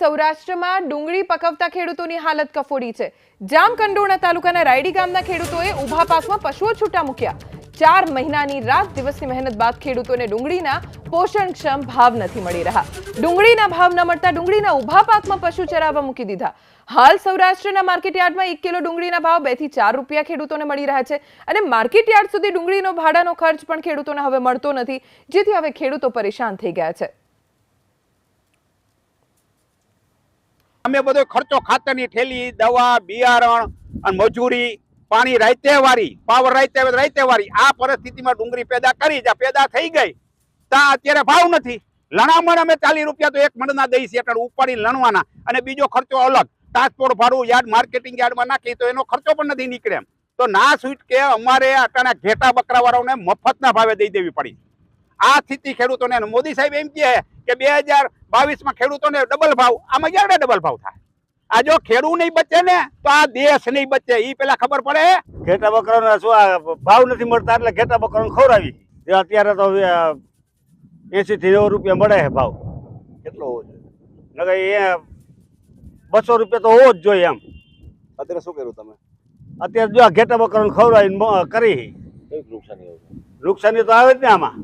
સૌરાષ્ટ્રમાં ડુંગળી પકવતા ખેડૂતોની હાલત કફોડી છે. જામકંડોરણા તાલુકાના રાયડી ગામના ખેડૂતોએ ઊભા પાકમાં પશુઓ છૂટા મૂક્યા. ચાર મહિનાની રાત દિવસની મહેનત બાદ ખેડૂતોને ડુંગળીના પોષણક્ષમ ભાવ નથી મળી રહ્યા. ડુંગળીના ભાવ ન મળતા ડુંગળીના ઊભા પાકમાં પશુ ચરાવવા મૂકી દીધા. હાલ સૌરાષ્ટ્રના માર્કેટયાર્ડમાં એક કિલો ડુંગળીના ભાવ બેથી ચાર રૂપિયા ખેડૂતોને મળી રહ્યા છે અને માર્કેટયાર્ડ સુધી ડુંગળીનો ભાડાનો ખર્ચ પણ ખેડૂતોને હવે મળતો નથી, જેથી હવે ખેડૂતો પરેશાન થઈ ગયા છે. અમે બધો ખર્ચો ખાતરની ઠેલી, દવા, બિયારણ અને મજૂરી, પાણી રાયતે વાળી પાવર રાયતે રાયતે વાળી આ પરિસ્થિતિમાં ડુંગળી પેદા કરી જ્યાં પેદા થઈ ગઈ. ત્યાં અત્યારે ભાવ નથી. લણામણ અમે ચાલીસ રૂપિયા તો એક મણના દઈ છીએ એટલે ઉપાડી લણવાના. અને બીજો ખર્ચો અલગ. ટ્રાન્સપોર્ટ ભાડું યાર્ડ માર્કેટિંગ યાર્ડમાં નાખી તો એનો ખર્ચો પણ નથી નીકળે એમ. તો ના છૂટ કે અમારે અટાણા ઘેટા બકરા વાળાઓને મફતના ભાવે દઈ દેવી પડી. આ સ્થિતિ ખેડૂતોને અને મોદી સાહેબ એમ કહે કે બે હજાર બાવીસમાં ખેડૂતોને ડબલ ભાવ. આમાં ક્યારે ડબલ ભાવ થાય? આ જો ખેડૂત નહીં બચે ને તો આ દેશ નહીં બચે. એ પેલા ખબર પડે? ઘેટા બકરાના શું આ ભાવ નથી મળતા એટલે ઘેટા બકરાને ખવડાવી. અત્યારે તો એસી થી નેવું રૂપિયા મળે છે ભાવ. કેટલો હોવો જોઈએ? નકર એ બસો રૂપિયા તો હોવો જ જોઈએ એમ. અત્યારે શું કર્યું તમે? અત્યારે જો આ ઘેટા બકરાને ખવડાવીને કરી. કઈ નુકસાની નુકસાની તો આવે જ ને આમાં.